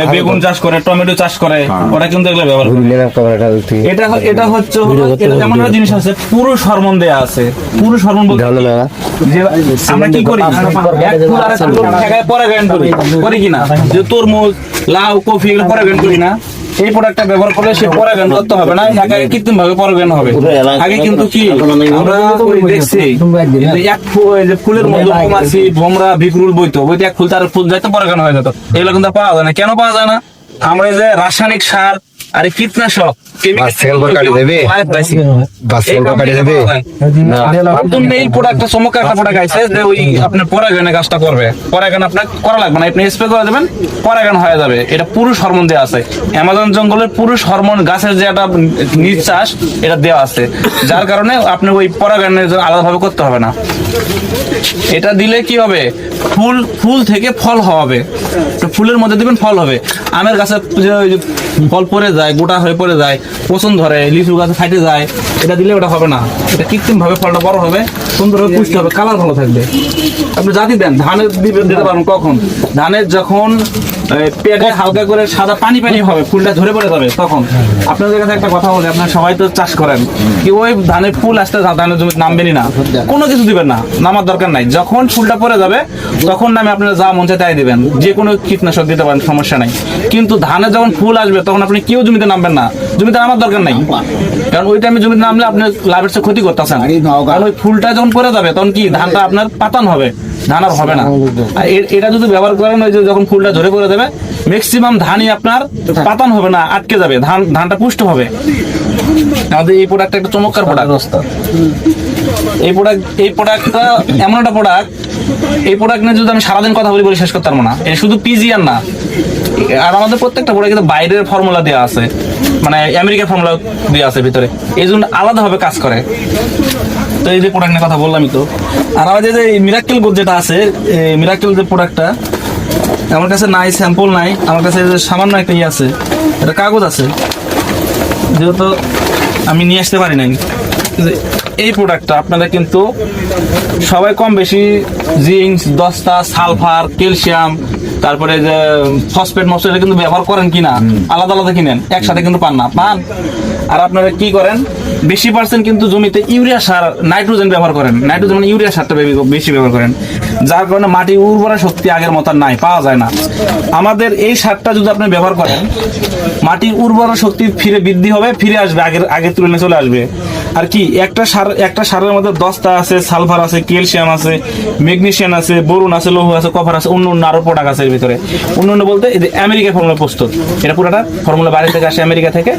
এই বেগুন চাষ করে টমেটো চাষ করে ওরা কিন্তু এগুলো ব্যবহার করে এটা এটা হচ্ছে এমন একটা জিনিস আছে পুরুষ হরমোন দেয়া আছে। পুরুষ হরমোন বলতে যে আমরা কি করি? এক ফুল আর এক ফুল পরাগায়ন করি। করি কিনা যে তরমুজ লাউ কফি এগুলো পরাগায়ন করি না? এই প্রোডাক্টটা ব্যবহার করলে সে পরাগায়ন করতে হবে না একা কৃত্রিম ভাবে পরাগায়ন হবে। আগে কিন্তু কি আমরা দেখছি এক ফুল এই যে ফুলের মধ্যে মৌমাছি ভোমরা ভিকরুল বইতো বইতে এক ফুল তার ফুল যাইতো পরাগায়ন হয়ে যেত। এগুলো কিন্তু পাওয়া যায় না। কেন পাওয়া যায় না? আমরা এই যে রাসায়নিক সার আর কীটনাশক। বাচ্চাকে করে কাটিয়ে দেবে? বাচ্চাকে করে কাটিয়ে দেবে? একদম এই প্রোডাক্টটা চমৎকার একটা প্রোডাক্ট আছে যে ওই আপনার পরাগায়নে কাজটা করবে। পরাগায়ন আপনার করা লাগবে না। আপনি স্প্রে করে দেবেন পরাগায়ন হয়ে যাবে। এটা পুরুষ হরমোন দেওয়া আছে। অ্যামাজন জঙ্গলের পুরুষ হরমোন গাছের যে একটা নিঃশ্বাস এটা দেওয়া আছে। যার কারণে আপনি ওই পরাগায়নের জন্য আলাদাভাবে করতে হবে না। এটা দিলে কি হবে? ফুল ফুল থেকে ফল হবে তো ফুলের মধ্যে দিবেন ফল হবে। আমের গাছে যে ওই যে ফল পড়ে যায়, গোটা হয়ে পড়ে যায় পচন ধরে, লিচু গাছে ফাইটে যায়, এটা দিলে ওটা হবে না। এটা কৃত্রিম ভাবে ফলটা বড় হবে সুন্দরভাবে পুষ্ট হবে কালার ভালো থাকবে। আপনি জাতি দেন ধানের দিতে পারেন কখন? ধানের যখন পেটে হালকা করে সাদা পানি পানি হবে, ফুলটা ঝরে পড়ে যাবে, তখন। আপনাদের কাছে একটা কথা বলি, আপনারা সবাই তো চাষ করেন। কি ওই ধানের ফুল আসতে ধানের জমি নামবেনই না। কোনো কিছু দিবেন না, নামার দরকার নাই। যখন ফুলটা পড়ে যাবে, তখন নামে আপনারা যা মন চায় তাই দিবেন। যে কোনো কীটনাশক দিতে পারেন, সমস্যা নাই। কিন্তু ধানে যখন ফুল আসবে তখন আপনি কেউ জমিতে নামবেন না। জমিতে নামার দরকার নাই। কারণ ওই টাইমে জমিতে নামলে আপনি লাভের চেয়ে ক্ষতি করতেছেন কারণ ওই ফুলটা যখন পড়ে যাবে তখন কি ধানটা আপনার পাতান হবে? ধান আর হবে না। আর এটা যদি ব্যবহার করেন ওই যে যখন ফুলটা ঝরে পড়ে যাবে ম্যাক্সিমাম ধানই আপনার পাতান হবে না আটকে যাবে। ধান ধানটা পুষ্ট হবে। আমাদের এই প্রোডাক্টটা একটা চমৎকার প্রোডাক্ট এই প্রোডাক্ট এই প্রোডাক্টটা এমন একটা প্রোডাক্ট এই প্রোডাক্ট নিয়ে যদি আমি সারাদিন কথা বলি বলে শেষ করতে পারব না। এটা শুধু পিজিআর না, আর আমাদের প্রত্যেকটা প্রোডাক্ট কিন্তু বাইরের ফর্মুলা দেওয়া আছে মানে আমেরিকার ফর্মুলা দেওয়া আছে ভিতরে। এই জন্য আলাদাভাবে কাজ করে। তো এই যে প্রোডাক্ট নিয়ে কথা বললামই তো। আর আমাদের যে মিরাক্কেল গোদ যেটা আছে মিরাক্কেল যে প্রোডাক্টটা আমার কাছে নাই স্যাম্পল নাই, আমার কাছে সামান্য একটা ইয়ে আছে এটা কাগজ আছে, যেহেতু আমি নিয়ে আসতে পারি নাই। এই প্রোডাক্টটা আপনারা কিন্তু সবাই কম বেশি জিঙ্ক দস্তা সালফার ক্যালসিয়াম তারপরে যে ফসফেট মসফেট কিন্তু ব্যবহার করেন কিনা আলাদা আলাদা কিনেন একসাথে কিন্তু পান না। পান। আর আপনারা কি করেন বেশি পার্সেন্ট কিন্তু জমিতে ইউরিয়া সার নাইট্রোজেন ব্যবহার করেন। নাইট্রোজেন মানে ইউরিয়া সারটা বেশি ব্যবহার করেন। যার কারণে মাটি উর্বরা শক্তি আগের মতো নাই পাওয়া যায় না। আমাদের এই সারটা যদি আপনি ব্যবহার করেন মাটির উর্বরা শক্তি ফিরে বৃদ্ধি হবে ফিরে আসবে আগের আগের তুলনায় চলে আসবে। আর কি, একটা সার, একটা সারের মধ্যে দস্তা আছে সালফার আছে, ক্যালসিয়াম আছে, ম্যাগনেশিয়াম আছে, বরুন আছে, লৌহ আছে, কপার আছে, অন্য অন্য আরও প্রোডাক্ট আছে এর ভিতরে। অন্য অন্য বলতে আমেরিকা ফর্মুলা প্রস্তুত। এটা পুরোটা ফর্মুলা বাইরে থেকে আসে আমেরিকা থেকে।